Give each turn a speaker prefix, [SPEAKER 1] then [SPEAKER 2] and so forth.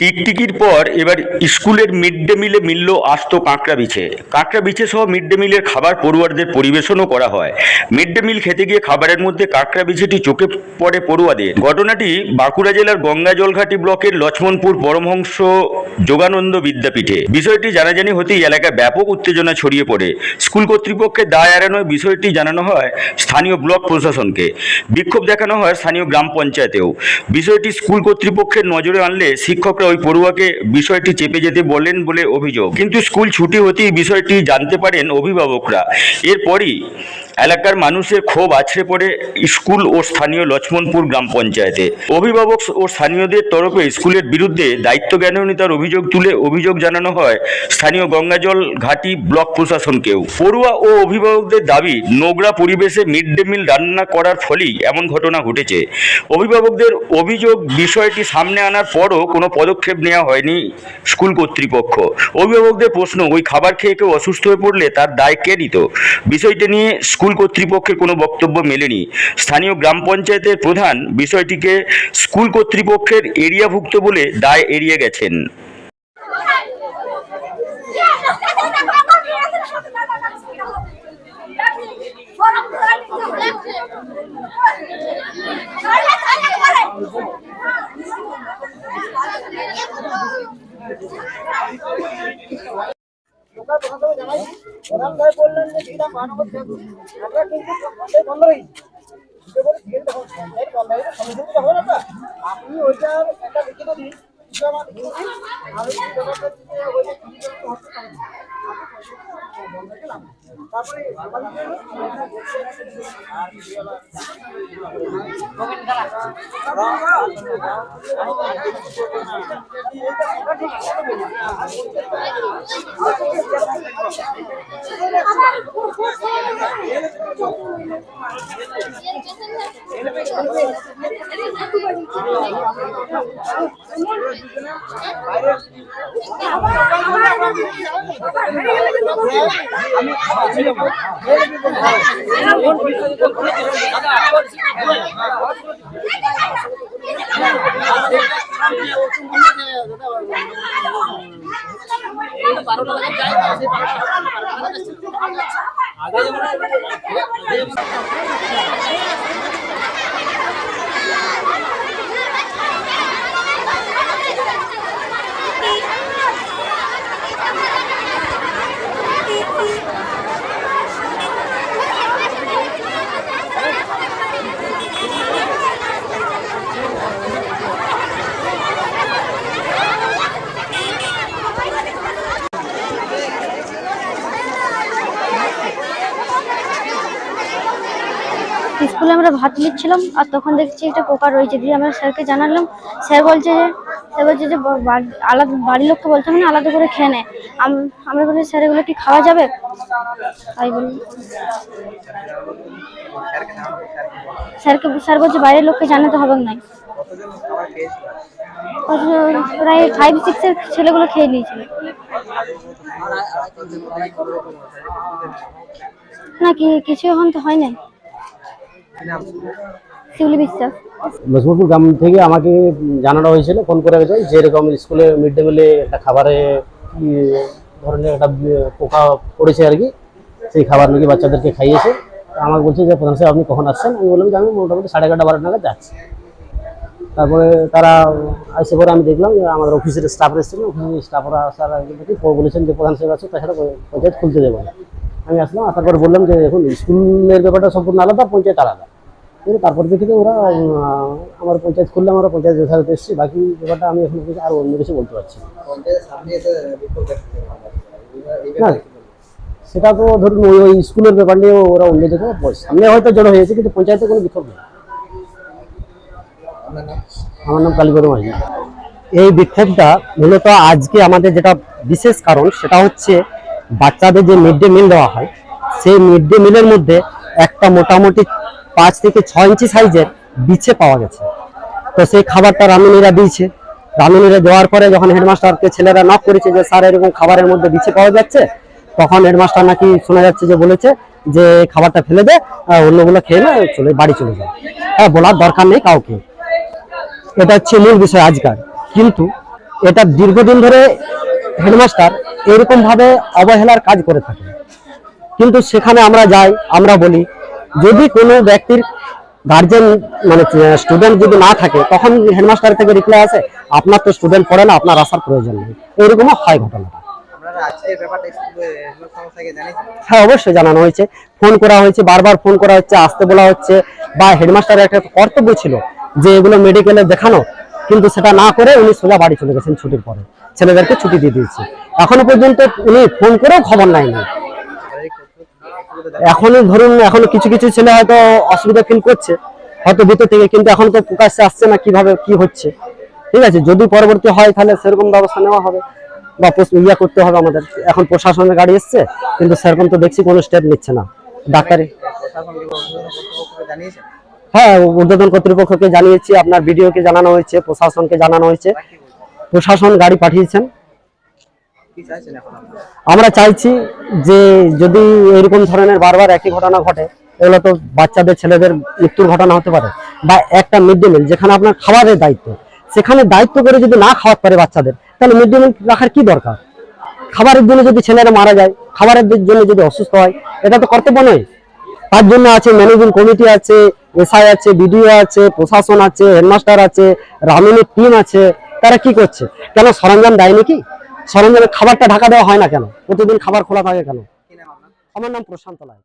[SPEAKER 1] টিকটিকির পর এবার স্কুলের মিড ডে মিলে মিলল আস্ত কাঁকড়া বিছে। কাঁকড়া বিছে সহ মিড ডে মিলের খাবার পড়ুয়াদের পরিবেশনও করা হয়। মিড ডে মিল খেতে গিয়ে খাবারের মধ্যে কাঁকড়া বিছেটি চোখে পড়ে পড়ুয়াদের। ঘটনাটি বাঁকুড়া জেলার গঙ্গা জলঘাটি ব্লকের লক্ষ্মণপুর পরমহংস যোগানন্দ বিদ্যাপীঠে। বিষয়টি জানাজানি হতেই এলাকায় ব্যাপক উত্তেজনা ছড়িয়ে পড়ে। স্কুল কর্তৃপক্ষের দায় এড়ানোয় বিষয়টি জানানো হয় স্থানীয় ব্লক প্রশাসনকে। বিক্ষোভ দেখানো হয় স্থানীয় গ্রাম পঞ্চায়েতেও। বিষয়টি স্কুল কর্তৃপক্ষের নজরে আনলে শিক্ষকরা ওই পড়ুয়াকে বিষয়টি চেপে যেতে বলেন বলে অভিযোগ। কিন্তু স্কুল ছুটি হতেই বিষয়টি জানতে পারেন অভিভাবকরা। এরপরই এলাকার মানুষের ক্ষোভ আছড়ে পড়ে স্কুল ও স্থানীয় লক্ষ্মণপুর গ্রাম পঞ্চায়েতে। অভিভাবক ও স্থানীয়দের তরফে স্কুলের বিরুদ্ধে দায়িত্ব জ্ঞানহীনতার অভিযোগ তুলে অভিযোগ জানানো হয় স্থানীয় গঙ্গাজল ঘাটি ব্লক প্রশাসনকেও। পড়ুয়া ও অভিভাবকদের দাবি, নোংরা পরিবেশে মিড ডে মিল রান্না করার ফলেই এমন ঘটনা ঘটেছে। অভিভাবকদের অভিযোগ বিষয়টি সামনে আনার পরও কোনো পদক্ষেপ নেওয়া হয়নি স্কুল কর্তৃপক্ষ। অভিভাবকদের প্রশ্ন, ওই খাবার খেয়ে কেউ অসুস্থ হয়ে পড়লে তার দায় কে নিত? বিষয়টি নিয়ে স্কুল কর্তৃপক্ষের কোনো বক্তব্য মেলেনি। স্থানীয় গ্রাম পঞ্চায়েতের প্রধান বিষয়টিকে স্কুল কর্তৃপক্ষের এরিয়াভুক্ত বলে দায় এড়িয়ে গেছেন।
[SPEAKER 2] সাহেব বললেন যে দিদা মানব আমরা কিন্তু পঞ্চায়েত বন্ধ আপনার। আপনি ওইটার একটা আমার লিখিত দিন আমি সেই ব্যাপারটা দিয়ে ওইটা কি করতে হচ্ছে তাহলে আপনি বন্ধ গেলাম তারপরে সকাল
[SPEAKER 3] আমরা ভাত নিচ্ছিলাম, আর তখন দেখছি একটা পোকা রয়েছে। দিয়ে আমরা স্যারকে জানালাম, স্যার বলছে যে, স্যার বলছে যে আলাদা, বাড়ির লোককে বলতে হবে না, আলাদা করে খেয়ে নে। আম- আমরা বলি, স্যার, এগুলো কি খাওয়া যাবে? তাই বলি। স্যারকে, স্যার বলছে, বাইরের লোককে জানাতে হবে না প্রায় ফাইভ সিক্সের ছেলেগুলো খেয়ে নিয়েছিল। না, কি কিছু এখন তো হয় নাই। শিউলি বিশ্বাস।
[SPEAKER 4] লক্ষ্মীপুর গ্রাম থেকে আমাকে জানানো হয়েছিল, ফোন করে গেছে যে এরকম স্কুলে মিড ডে মিলে একটা খাবারে কি ধরনের একটা পোকা পড়েছে আর কি, সেই খাবার নাকি বাচ্চাদেরকে খাইয়েছে। আমাকে বলছে যে, প্রধান সাহেব আপনি কখন আসছেন? আমি বললাম যে, আমি মোটামুটি সাড়ে এগারোটা, বারোটা নাগাদ যাচ্ছি। তারপরে তারা আসে পরে আমি দেখলাম যে, আমাদের অফিসের স্টাফ এসেছিল অফিসের স্টাফরা আসার আগে বলেছেন যে, প্রধান সাহেব আছে, তাছাড়া পঞ্চায়েত খুলতে দেবো না। আমি আসলাম আসার পর বললাম যে এখন স্কুলের ব্যাপারটা সম্পূর্ণ আলাদা পঞ্চায়েত আলাদা। কিন্তু তারপর দেখি যে ওরা আমার পঞ্চায়েত খুললে আমরা পঞ্চায়েত যথাযথ এসেছি বাকি ব্যাপারটা আমি এখন আর অন্য কিছু বলতে পারছি না। সেটা তো ধরুন ওই ওই স্কুলের ব্যাপার নিয়ে ওরা অন্য বলছে। সামনে হয়তো জড়ো হয়েছে কিন্তু পঞ্চায়েতে কোনো বিক্ষোভ নেই। আমার নাম কালীগড় মাঝি।
[SPEAKER 5] এই বিক্ষোভটা মূলত আজকে আমাদের যেটা বিশেষ কারণ সেটা হচ্ছে বাচ্চাদের যে মিড ডে মিল দেওয়া হয়, সেই মিড ডে মিলের মধ্যে একটা মোটামুটি পাঁচ থেকে ছয় ইঞ্চি সাইজের বিছে পাওয়া গেছে। তো সেই খাবারটা রামিনীরা দিয়েছে। রামিনীরা দেওয়ার পরে যখন হেডমাস্টারকে ছেলেরা নক করেছে যে, স্যার, এরকম খাবারের মধ্যে বিছে পাওয়া যাচ্ছে? তখন হেডমাস্টার নাকি শোনা যাচ্ছে যে, বলেছে যে, খাবারটা ফেলে দে অন্যগুলো খেয়ে না, চলে, বাড়ি চলে যায় হ্যাঁ বলার দরকার নেই কাউকে। এটা হচ্ছে মূল বিষয় আজকাল। কিন্তু এটা দীর্ঘদিন ধরে হেডমাস্টার এরকম ভাবে অবহেলার কাজ করে থাকে। কিন্তু সেখানে আমরা যাই আমরা বলি যদি কোনো ব্যক্তির গার্জেন মানে স্টুডেন্ট যদি না থাকে তখন হেডমাস্টার থেকে রিপ্লাই আসে আপনার তো স্টুডেন্ট পড়ে না আপনার আসার প্রয়োজন নেই। এরকমও হয় ঘটনাটা। হ্যাঁ অবশ্যই জানানো হয়েছে। ফোন করা হয়েছে বারবার ফোন করা হচ্ছে আসতে বলা হচ্ছে বা হেডমাস্টারের একটা কর্তব্য ছিল যে এগুলো মেডিকেলে দেখানো কিন্তু সেটা না করে উনি সোজা বাড়ি চলে গেছেন ছুটির পরে। ছেলেদেরকে ছুটি দিয়ে দিয়েছে। এখনও পর্যন্ত উনি ফোন করেও খবর
[SPEAKER 2] শারীরিক অসুবিধা
[SPEAKER 5] এখনও ধরুন, এখনও কিছু কিছু ছেলে হয়তো অসুবিধা ফিল করছে। হয়তো ভিতর থেকে কিন্তু এখন তো প্রকাশ্যে আসছে না কীভাবে কি হচ্ছে। ঠিক আছে, যদি পরবর্তী হয় তাহলে সেরকম ব্যবস্থা নেওয়া হবে। বা ইয়া করতে হবে আমাদের। এখন প্রশাসনের গাড়ি এসছে, কিন্তু সেরকম তো দেখছি কোনো স্টেপ নিচ্ছে না। ডাক্তারি। হ্যাঁ ঊর্ধ্বতন কর্তৃপক্ষকে জানিয়েছি, আপনার বিডিওকে জানানো হয়েছে, প্রশাসনকে জানানো হয়েছে। প্রশাসন গাড়ি পাঠিয়েছেন। আমরা চাইছি যে যদি এরকম ধরনের বারবার একই ঘটনা ঘটে এগুলো তো বাচ্চাদের, ছেলেদের মৃত্যুর ঘটনা হতে পারে। বা একটা মিড ডে মিল, যেখানে আপনার খাবারের দায়িত্ব, সেখানে দায়িত্ব করে যদি না খাওয়াতে পারে বাচ্চাদের, তাহলে মিড ডে মিল রাখার কি দরকার? খাবারের জন্য যদি ছেলেরা মারা যায়, খাবারের জন্য যদি অসুস্থ হয়, এটা তো কর্তব্য নয়। তার জন্য আছে ম্যানেজিং কমিটি আছে, এসআই আছে, বিডিও আছে, প্রশাসন আছে, হেডমাস্টার আছে রামিনের টিম আছে। তারা কি করছে? কেন সরঞ্জাম দেয়নি কি? সরঞ্জামের খাবারটা ঢাকা দেওয়া হয় না কেন? প্রতিদিন খাবার খোলা থাকে কেন? আমার নাম প্রশান্ত রায়।